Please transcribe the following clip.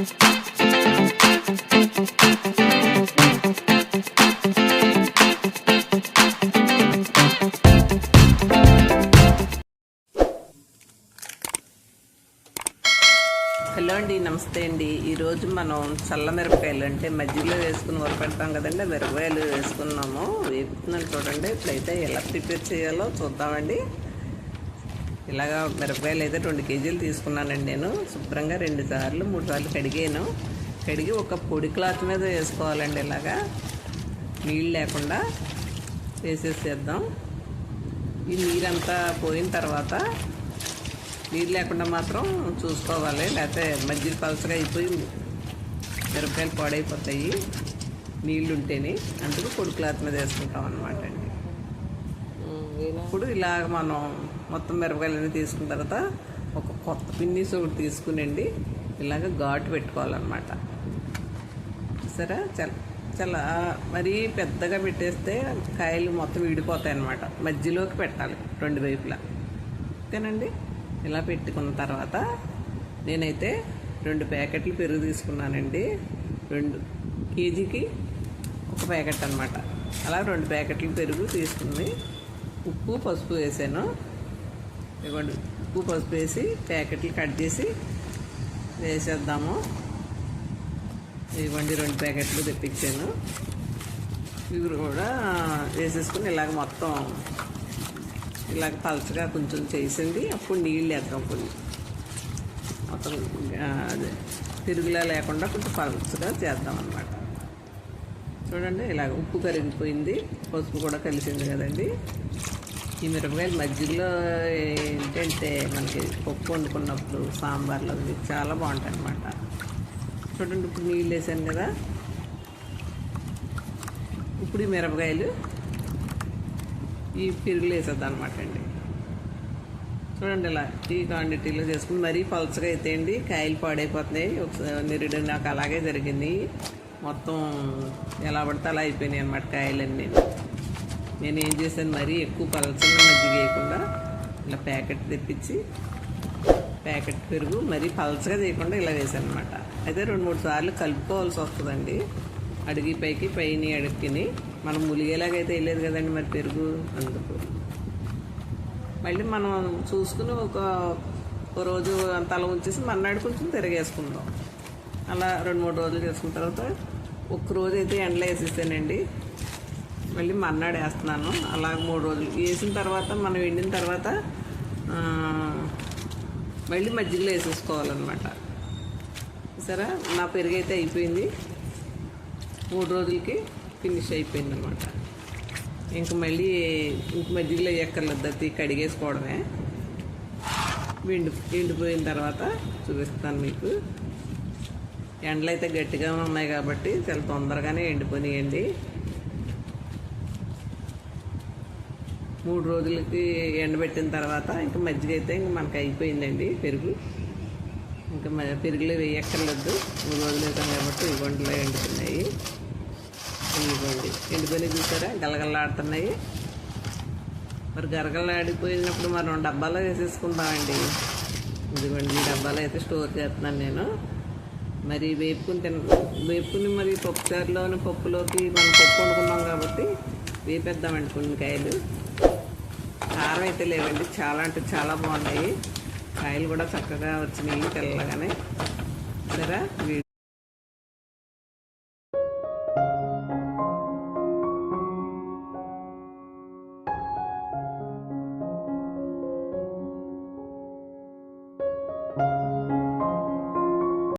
Hello అండి నమస్తే అండి. ఈరోజు మనం చల్ల మిరపకాయలు అంటే మజ్జిగలో వేసుకుని ఉరపెడతాం కదండి మిరపకాయలు వేసుకున్నాము. వేపుతున్నాను చూడండి ఇప్పుడైతే ఎలా ప్రిపేర్ చేయాలో చూద్దామండి. ఇలాగా మిరపకాయలు అయితే రెండు కేజీలు తీసుకున్నానండి నేను. శుభ్రంగా రెండు సార్లు మూడు సార్లు కడిగాను. కడిగి ఒక పొడి క్లాత్ మీద వేసుకోవాలండి ఇలాగా. నీళ్ళు లేకుండా వేసేసేద్దాం. ఈ నీరంతా పోయిన తర్వాత నీళ్ళు లేకుండా మాత్రం చూసుకోవాలి. లేకపోతే మజ్జిగ పలసగా అయిపోయి మిరపకాయలు పాడైపోతాయి. నీళ్ళు ఉంటేనే అందుకు పొడి క్లాత్ మీద వేసుకుంటాం అనమాట అండి. ఇప్పుడు ఇలాగ మనం మొత్తం మిరపకాయలన్నీ తీసుకున్న తర్వాత ఒక కొత్త పిన్నీస్ ఒకటి తీసుకునండి. ఇలాగ ఘాటు పెట్టుకోవాలన్నమాట. సరే చాలా చాలా మరీ పెద్దగా పెట్టేస్తే కాయలు మొత్తం విడిపోతాయి అన్నమాట మధ్యలోకి పెట్టాలి రెండు వైపులా. ఓకేనండి ఇలా పెట్టుకున్న తర్వాత నేనైతే రెండు ప్యాకెట్లు పెరుగు తీసుకున్నానండి. రెండు కేజీకి ఒక ప్యాకెట్ అనమాట అలా రెండు ప్యాకెట్లు పెరుగు తీసుకుంది ఉప్పు పసుపు వేసాను. ఇవ్వండి ఉప్పు పసుపు వేసి ప్యాకెట్లు కట్ చేసి వేసేద్దాము. ఇవ్వండి రెండు ప్యాకెట్లు తెప్పించాను. ఇవి కూడా వేసేసుకుని ఇలాగ మొత్తం ఇలాగ పలచగా కొంచెం చేసింది. అప్పుడు నీళ్ళు వేద్దాం కొన్ని. మొత్తం అదే తిరుగులా లేకుండా కొంచెం పలచగా చేద్దాం అనమాట చూడండి ఇలాగ ఉప్పు కరిగిపోయింది. పసుపు కూడా కలిసింది కదండి. ఈ మిరపకాయలు మజ్జిగలో ఏంటంటే మనకి పప్పు వండుకున్నప్పుడు సాంబార్లో అవి చాలా బాగుంటాయి అన్నమాట చూడండి ఇప్పుడు నీళ్ళు వేసాను కదా. ఇప్పుడు ఈ మిరపకాయలు ఈ పెరుగులు వేసేద్దాం అనమాట అండి. చూడండి ఇలా ఈ క్వాంటిటీలో చేసుకుని మరీ పలుచగా అయితే అండి కాయలు పాడైపోతున్నాయి. ఒకసారి నిరుడు నాకు అలాగే జరిగింది. మొత్తం ఎలా పడితే అలా అయిపోయినాయి అనమాట కాయలన్నీ. నేను ఏం చేశాను మరీ ఎక్కువ పలచగా మజ్జిగ వేయకుండా ఇలా ప్యాకెట్ తెప్పించి ప్యాకెట్ పెరుగు మరీ పలచగా చేయకుండా ఇలా వేసాను అనమాట అయితే రెండు మూడు సార్లు కలుపుకోవాల్సి వస్తుందండి. అడిగి పైకి పైని అడిగిని మనం ములిగేలాగైతే వేయలేదు కదండి మరి పెరుగు? అందుకు. మళ్ళీ మనం చూసుకుని ఒక ఒక రోజు తల ఉంచేసి మర్నాడు కొంచెం తిరగేసుకుందాం. అలా రెండు మూడు రోజులు చేసుకున్న తర్వాత ఒక్క రోజు అయితే ఎండలో వేసేసానండి. మళ్ళీ మర్నాడు వేస్తున్నాను. అలా మూడు రోజులు. వేసిన తర్వాత మనం ఎండిన తర్వాత మళ్ళీ మజ్జిగలో వేసేసుకోవాలన్నమాట. సరే నా పెరుగు అయితే అయిపోయింది. మూడు రోజులకి ఫినిష్ అయిపోయింది అనమాట ఇంక మళ్ళీ ఇంక మజ్జిగలో ఎక్కర్లేదు అది కడిగేసుకోవడమే. విండి ఎండిపోయిన తర్వాత చూపిస్తాను మీకు. ఎండలు అయితే గట్టిగా ఉన్నాయి కాబట్టి చాలా తొందరగానే ఎండిపోయినాయండి. మూడు రోజులకి ఎండబెట్టిన తర్వాత ఇంకా మజ్జిగ అయితే ఇంక మనకి అయిపోయిందండి పెరుగు. ఇంకా మ- పెరుగులో వేయక్కర్లేదు. మూడు రోజులు అవుతాం కాబట్టి ఈ వంటలో ఎండుతున్నాయి. ఇవ్వండి. ఎండిపోయి చూసారా? గలగలలాడుతున్నాయి. మరి గరగలాడిపోయినప్పుడు మనం డబ్బాలో వేసేసుకుందామండి. ఇదిగోండి ఈ డబ్బాలో అయితే స్టోర్ చేస్తున్నాను నేను. మరి వేపుకుని తిన వేపుకుని మరి పప్పు చారులోని పప్పులోకి మనం పప్పు వండుకున్నాం కాబట్టి వేపేద్దామండి కొన్ని కాయలు. కారం అయితే లేవండి. చాలా అంటే చాలా బాగున్నాయి. కాయలు కూడా చక్కగా వచ్చినాయి తెల్లగానే. సరే